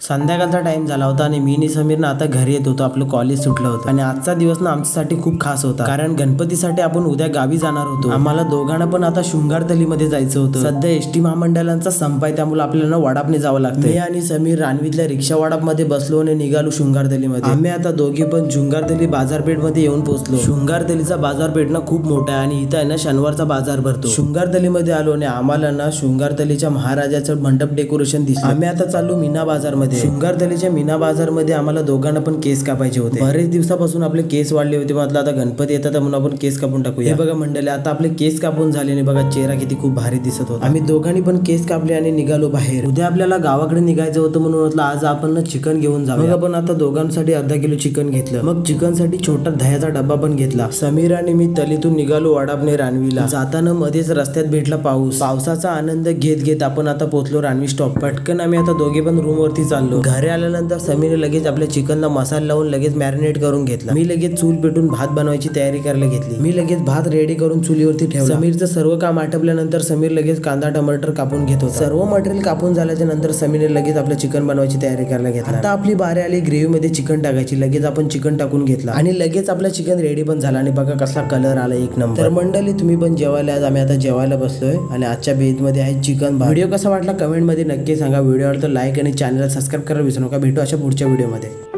संध्याकाळचा टाइम झाला होता आणि मी आणि समीरनं आता घरी येत होतो. आपलं कॉलेज सुटलं होतं. आणि आजचा दिवस ना आमच्यासाठी खूप खास होता. कारण गणपतीसाठी आपण उद्या गावी जाणार होतो. आम्हाला दोघांना पण आता शृंगारतलीमध्ये जायचं होतं. सध्या एस टी महामंडळांचा संप आहे त्यामुळे आपल्याला वडापने जावं लागतं मी आणि समीर रानवीतल्या रिक्षा वडापमध्ये बसलो आणि निघालो शृंगारतलीमध्ये आम्ही आता दोघे पण शृंगारतली बाजारपेठमध्ये येऊन पोहोचलो. शृंगारतलीचा बाजारपेठ ना खूप मोठा आहे आणि इथं आहे ना शनिवारचा बाजार भरतो. शृंगारतलीमध्ये आलो आणि आम्हाला ना शृंगारतलीच्या महाराजाचं मंडप डेकोरेशन दिसलं. आम्ही आता चाललो मीना बाजारमध्ये. शृंगारतलीच्या मीना बाजारमध्ये आम्हाला दोघांना पण केस कापायचे होते. बरेच दिवसापासून आपले केस वाढले होते. म्हटलं आता गणपती येतात म्हणून आपण केस कापून टाकूया. हे बघा मंडळी आता आपले केस कापून झाले आणि बघा चेहरा किती खूप भारी दिसत होता. आम्ही दोघांनी पण केस कापले आणि निघालो बाहेर. उद्या आपल्याला गावाकडे निघायचं होतं म्हणून म्हटलं आज आपण ना चिकन घेऊन जाऊ मग आपण आता दोघांसाठी अर्धा किलो चिकन घेतलं. मग चिकनसाठी छोटा दह्याचा डब्बा पण घेतला. समीर आणि मी तलीतून निघालो वाडापणे रानवीला. जाताना मध्येच रस्त्यात भेटला पाऊस. पावसाचा आनंद घेत घेत आपण आता पोहोचलो रानवी स्टॉप पटकन आम्ही आता दोघे पण रूम वरती चाललो. घरी आल्यानंतर समीरने लगेच आपल्या चिकनला मसाला लावून लगेच मॅरिनेट करून घेतला. मी लगेच चूल पेटून भात बनवायची तयारी करायला घेतली. मी लगेच भात रेडी करून चुलीवरती ठेवला. समीरचं सर्व काम आटपल्यानंतर समीर लगेच कांदा टमाटर कापून घेतो सर्व मटेरियल कापून झाल्याच्यानंतर समीरने लगेच आपलं चिकन बनवायची तयारी करायला घेतला. आता आपली बारी आली ग्रेव्ही मध्ये चिकन टाकायची. लगेच आपण चिकन टाकून घेतला. आणि लगेच आपलं चिकन रेडी पण झालं. आणि बघा कसला कलर आला एक नंबर तर मंडळी तुम्ही पण जेवायला आज आम्ही आता जेवायला बसलोय. आणि आजच्या बेदमध्ये आहे चिकन व्हिडिओ कसा वाटला? कमेंटमध्ये नक्की सांगा. व्हिडिओवर तर लाईक आणि चॅनलला सबस्क्राईब करायला विसरू नका भेटू अशा पुढच्या व्हिडिओमध्ये